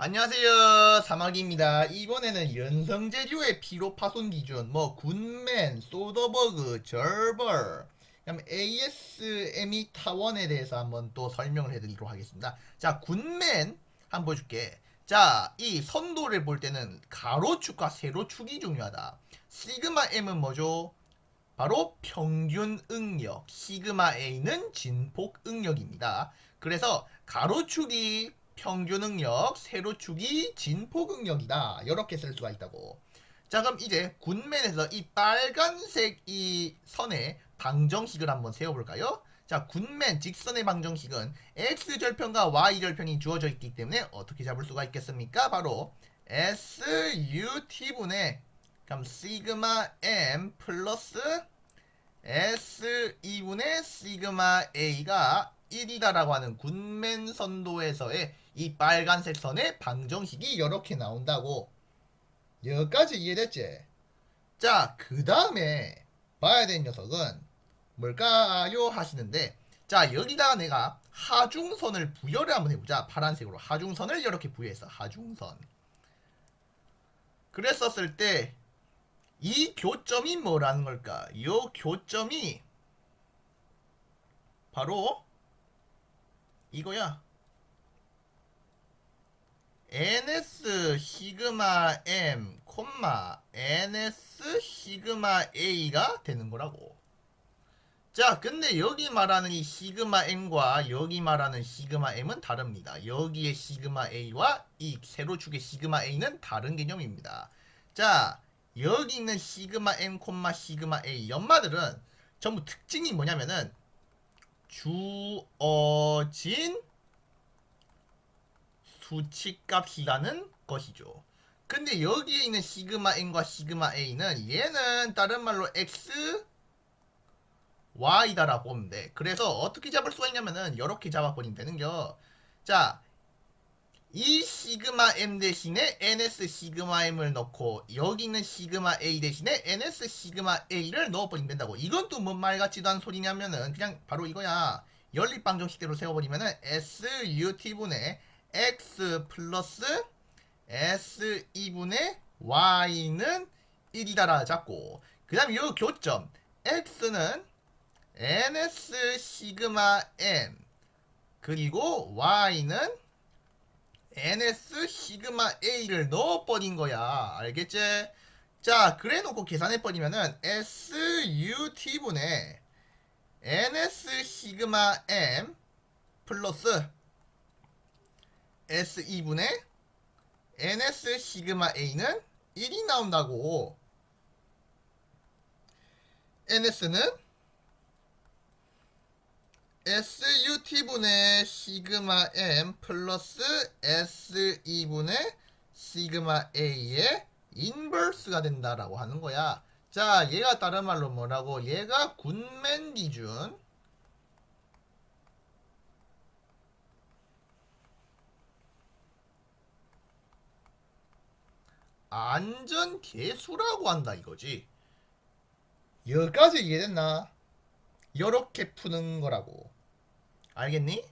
안녕하세요. 사막입니다. 이번에는 연성재료의 피로 파손 기준 뭐 군맨, 소더버그, 절벌 ASME 타원에 대해서 한번 또 설명을 해드리도록 하겠습니다. 자 군맨 한번 보여줄게. 자 이 선도를 볼 때는 가로축과 세로축이 중요하다. 시그마 M은 뭐죠? 바로 평균 응력 시그마 A는 진폭 응력입니다. 그래서 가로축이 평균 응력, 세로축이 진폭 응력이다. 이렇게 쓸 수가 있다고. 자, 그럼 이제 군맨에서 이 빨간색 이 선에 방정식을 한번 세워볼까요? 자, 군맨 직선의 방정식은 x절편과 y절편이 주어져 있기 때문에 어떻게 잡을 수가 있겠습니까? 바로 SUT분의 그럼 시그마 M 플러스 S2분의 시그마 A가 1이다라고 하는 군맨 선도에서의 이 빨간색 선의 방정식이 이렇게 나온다고 여기까지 이해됐지? 자, 그 다음에 봐야 되는 녀석은 뭘까요? 하시는데 자, 여기다가 내가 하중선을 부여를 한번 해보자. 파란색으로 하중선을 이렇게 부여했어. 하중선. 그랬었을 때 이 교점이 뭐라는 걸까? 이 교점이 바로 이거야. ns 시그마 m 콤마 ns 시그마 a가 되는 거라고. 자, 근데 여기 말하는 이 시그마 m과 여기 말하는 시그마 m은 다릅니다. 여기의 시그마 a와 이 세로축의 시그마 a는 다른 개념입니다. 자, 여기 있는 시그마 m 콤마 시그마 a 연마들은 전부 특징이 뭐냐면은 주어진 수치값이라는 것이죠. 근데 여기에 있는 시그마 n과 시그마 a는 얘는 다른 말로 x y다라고 보면 돼. 그래서 어떻게 잡을 수가 있냐면은 이렇게 잡아버리면 되는겨. 자, 이 시그마 m 대신에 ns 시그마 m을 넣고 여기 있는 시그마 a 대신에 ns 시그마 a를 넣어버리면 된다고. 이건 또 뭔 말 같지도 않은 소리냐면은 그냥 바로 이거야. 연립방 정식대로 세워버리면은 SUT분의 X 플러스 S2분의 Y는 1이다라 잡고 그 다음 이 교점 X는 NS 시그마 M 그리고 Y는 NS 시그마 A를 넣어버린 거야 알겠지? 자 그래 놓고 계산해버리면은 SUT분의 NS 시그마 M 플러스 S2분의 NS 시그마 A는 1이 나온다고. NS는 SUT분의 시그마 M 플러스 S2분의 시그마 A의 인버스가 된다라고 하는 거야. 자, 얘가 다른 말로 뭐라고? 얘가 군맨 기준. 안전 개수라고 한다 이거지. 여기까지 이해됐나? 이렇게 푸는 거라고. 알겠니?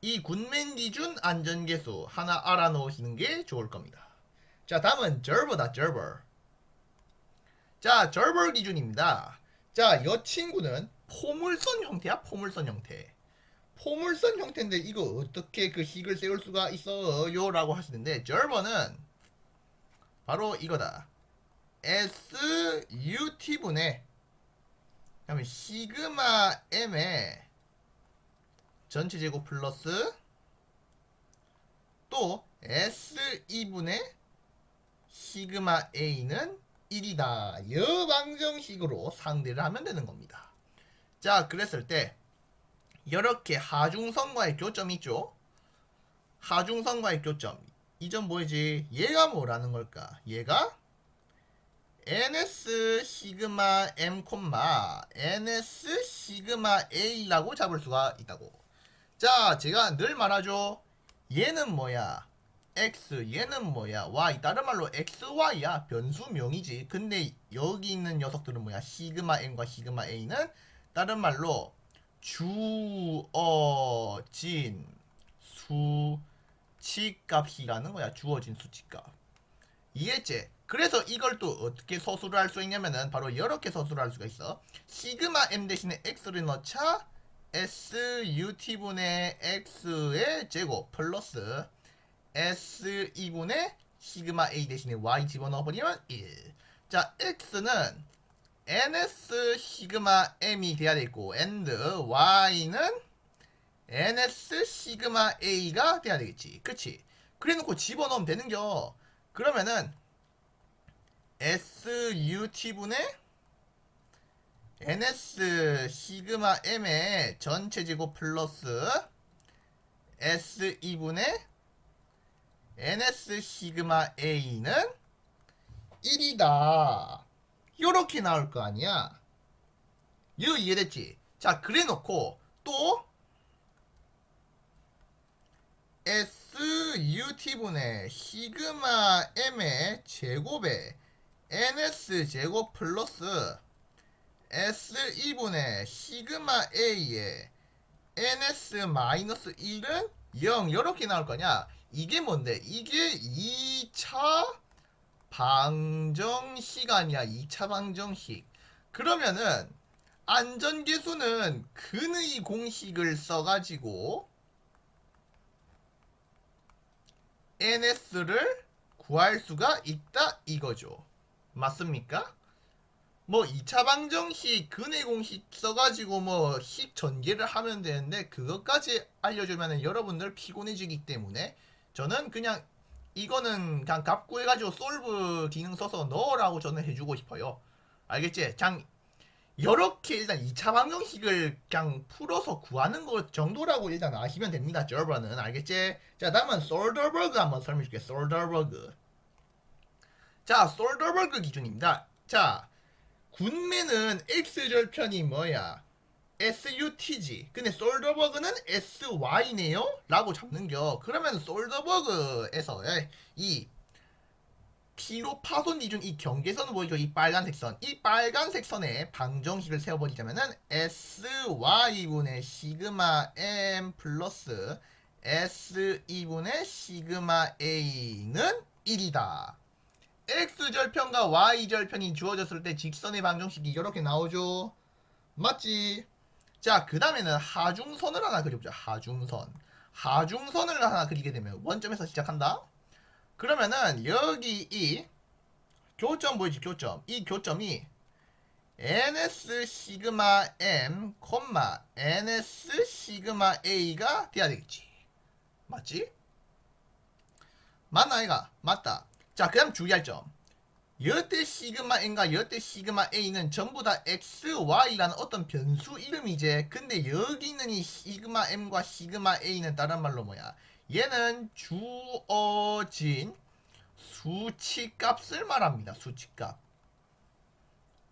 이 군맨 기준 안전 개수 하나 알아놓으시는 게 좋을 겁니다. 자, 다음은 절버다, 절버. 자, 절벌 기준입니다. 자, 이 친구는 포물선 형태야, 포물선 형태. 포물선 형태인데 이거 어떻게 그 식을 세울 수가 있어요? 라고 하시는데 절버는 바로 이거다. SUT분의 그다음에 시그마 M의 전체 제곱 플러스 또 S2분의 시그마 A는 1이다. 여방정식으로 상대를 하면 되는 겁니다. 자, 그랬을 때 이렇게 하중선과의 교점이 있죠. 하중선과의 교점. 이점 뭐지? 얘가 뭐라는 걸까? 얘가 ns 시그마 m 콤마 ns 시그마 a라고 잡을 수가 있다고. 자, 제가 늘 말하죠. 얘는 뭐야? x 얘는 뭐야? y 다른 말로 xy야 변수명이지. 근데 여기 있는 녀석들은 뭐야? 시그마 m과 시그마 a는 다른 말로 주어진 수치값이라는 거야. 주어진 수치값. 이해했지? 그래서 이걸 또 어떻게 서술을 할 수 있냐면은 바로 이렇게 서술을 할 수가 있어. 시그마 m 대신에 x를 넣자 SUT분의 X의 제곱 플러스 S2분의 시그마 A 대신에 Y 집어넣어버리면 1. 자, X는 NS 시그마 M이 돼야 되고, and Y는 NS 시그마 A가 돼야 되겠지. 그치? 그래 놓고 집어넣으면 되는겨. 그러면은 SUT분의 NS 시그마 M의 전체 제곱 플러스 S2분의 NS 시그마 A는 1이다. 요렇게 나올 거 아니야. 이거 이해됐지? 자, 그래 놓고 또 SUT분의 시그마 M의 제곱에 NS 제곱 플러스 S2분의 시그마 A의 NS 마이너스 1은 0 이렇게 나올 거냐? 이게 뭔데? 이게 2차 방정식 아니야? 2차 방정식. 그러면은 안전계수는 근의 공식을 써가지고 NS를 구할 수가 있다 이거죠. 맞습니까? 뭐 2차 방정식 근의 공식 써가지고 뭐 식 전개를 하면 되는데 그것까지 알려주면 여러분들 피곤해지기 때문에 저는 그냥 이거는 그냥 값 구 해가지고 솔브 기능 써서 넣으라고 저는 해주고 싶어요. 알겠지? 그냥 이렇게 일단 2차 방정식을 그냥 풀어서 구하는 것 정도라고 일단 아시면 됩니다. 저번은 알겠지? 자 다음은 솔더버그 한번 설명해줄게. 솔더버그. 자 솔더버그 기준입니다. 자 군매는 x절편이 뭐야? SUTG. 근데 솔더버그는 SY네요? 라고 잡는겨. 그러면 솔더버그에서 이 피로 파손 기준 이 경계선 보이죠? 이 빨간색 선. 이 빨간색 선에 방정식을 세워버리자면은 SY분의 시그마 M 플러스 S2분의 시그마 A는 1이다. X절편과 Y절편이 주어졌을 때 직선의 방정식이 이렇게 나오죠. 맞지? 자, 그 다음에는 하중선을 하나 그려보자. 하중선. 하중선을 하나 그리게 되면 원점에서 시작한다. 그러면은 여기 이 교점 보이지? 교점. 이 교점이 NS 시그마 M, 콤마 NS 시그마 A가 돼야 되겠지. 맞지? 맞나 이가? 맞다. 자, 그 다음 주의할 점. 여태 시그마 N과 여태 시그마 A는 전부 다 X, Y라는 어떤 변수 이름이지. 근데 여기 있는 이 시그마 M과 시그마 A는 다른 말로 뭐야? 얘는 주어진 수치값을 말합니다. 수치값.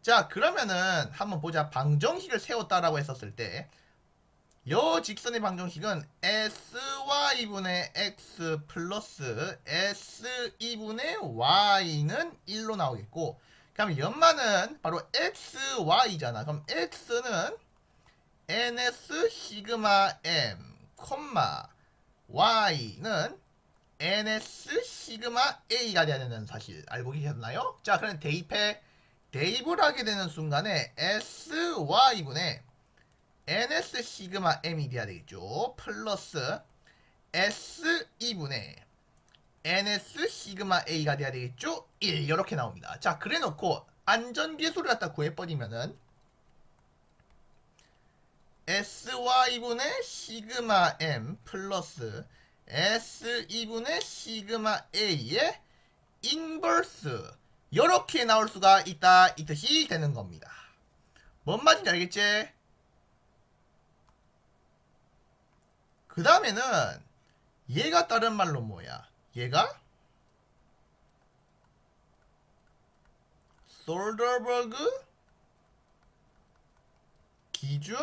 자, 그러면은 한번 보자. 방정식을 세웠다라고 했었을 때, 여 직선의 방정식은 sy분의 x 플러스 s2분의 y는 1로 나오겠고 그럼 연마는 바로 xy잖아. 그럼 x는 ns 시그마 m, 콤마 y는 ns 시그마 a가 돼야 되는 사실 알고 계셨나요? 자, 그럼 대입해 대입을 하게 되는 순간에 sy분의 ns 시그마 m이 돼야 되겠죠. 플러스 s2분의 ns 시그마 a가 돼야 되겠죠. 1 이렇게 나옵니다. 자, 그래 놓고 안전계수를 갖다 구해버리면은 sy분의 시그마 m 플러스 s2분의 시그마 a의 인버스 이렇게 나올 수가 있다 이 뜻이 되는 겁니다. 뭔 말인지 알겠지? 그 다음에는 얘가 다른 말로 뭐야? 얘가 솔더버그 기준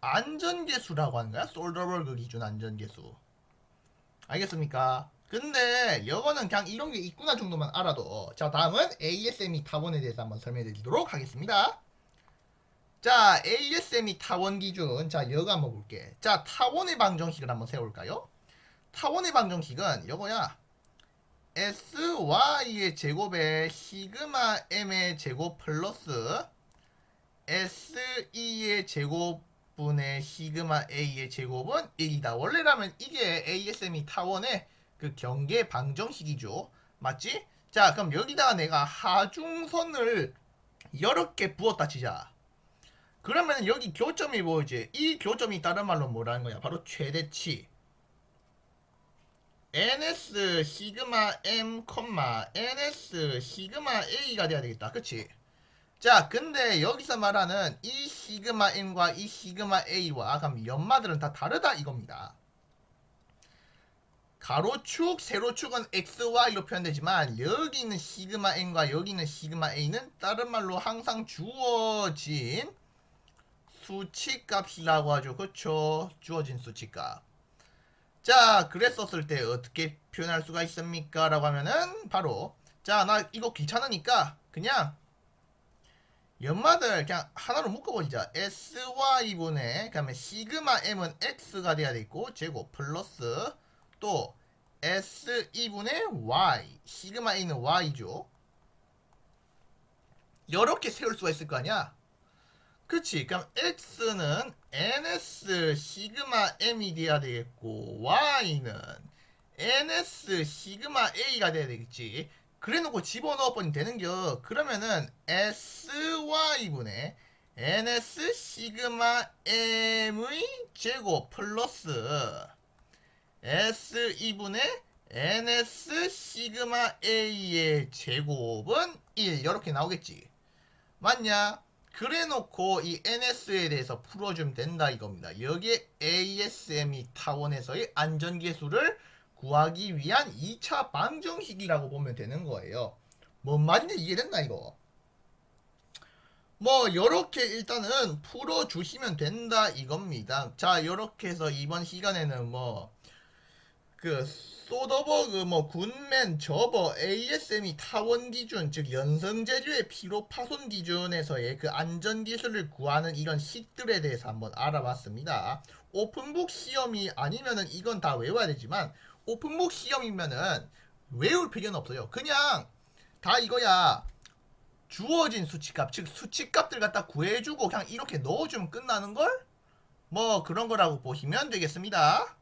안전계수라고 하는 거야? 솔더버그 기준 안전계수. 알겠습니까? 근데 이거는 그냥 이런 게 있구나 정도만 알아도 자 다음은 ASME 타원에 대해서 한번 설명해 드리도록 하겠습니다. 자, ASME 타원 기준. 자, 한번 볼게. 자, 타원의 방정식을 한번 세울까요? 타원의 방정식은 요거야. sy의 제곱에 시그마 m의 제곱 플러스 se의 제곱분의 시그마 a의 제곱은 1이다. 원래라면 이게 ASM이 타원의 그 경계 방정식이죠. 맞지? 자, 그럼 여기다가 내가 하중선을 여러 개 부었다 치자. 그러면 여기 교점이 뭐지? 이 교점이 다른 말로 뭐라는 거야? 바로 최대치. ns 시그마 m, ns 시그마 a가 돼야 되겠다. 그치? 자, 근데 여기서 말하는 이 시그마 m과 이 시그마 a와 그럼 연마들은 다 다르다 이겁니다. 가로축, 세로축은 xy로 표현되지만 여기 있는 시그마 n과 여기 있는 시그마 a는 다른 말로 항상 주어진 수치값이라고 하죠. 그쵸? 주어진 수치값. 자, 그랬었을 때 어떻게 표현할 수가 있습니까? 라고 하면은 바로 자, 나 이거 귀찮으니까 그냥 연마들 그냥 하나로 묶어버리자. sy분의 그다음에 시그마 m은 x가 돼야 되고 제곱 플러스 또 S2분의 Y 시그마 A는 Y죠 이렇게 세울 수가 있을 거 아니야 그치. 그럼 X는 NS 시그마 M이 돼야 되겠고 Y는 NS 시그마 A가 돼야 되겠지. 그래 놓고 집어넣어 버리면 되는겨. 그러면은 SY분의 NS 시그마 M의 제곱 플러스 S2분의 NS 시그마 A의 제곱은 1 이렇게 나오겠지. 맞냐? 그래 놓고 이 NS에 대해서 풀어주면 된다 이겁니다. 여기에 ASM이 타원에서의 안전계수를 구하기 위한 2차 방정식이라고 보면 되는 거예요. 뭔 말인지 이해됐나 이거? 뭐 요렇게 일단은 풀어주시면 된다 이겁니다. 자 요렇게 해서 이번 시간에는 뭐 그 소더버그 뭐 굿맨 저버 ASM이 타원 기준 즉 연성 재료의 피로 파손 기준에서의 그 안전 기술을 구하는 이런 식들에 대해서 한번 알아봤습니다. 오픈북 시험이 아니면은 이건 다 외워야 되지만 오픈북 시험이면은 외울 필요는 없어요. 그냥 다 이거야. 주어진 수치값 즉 수치값들 갖다 구해주고 그냥 이렇게 넣어주면 끝나는 걸 뭐 그런 거라고 보시면 되겠습니다.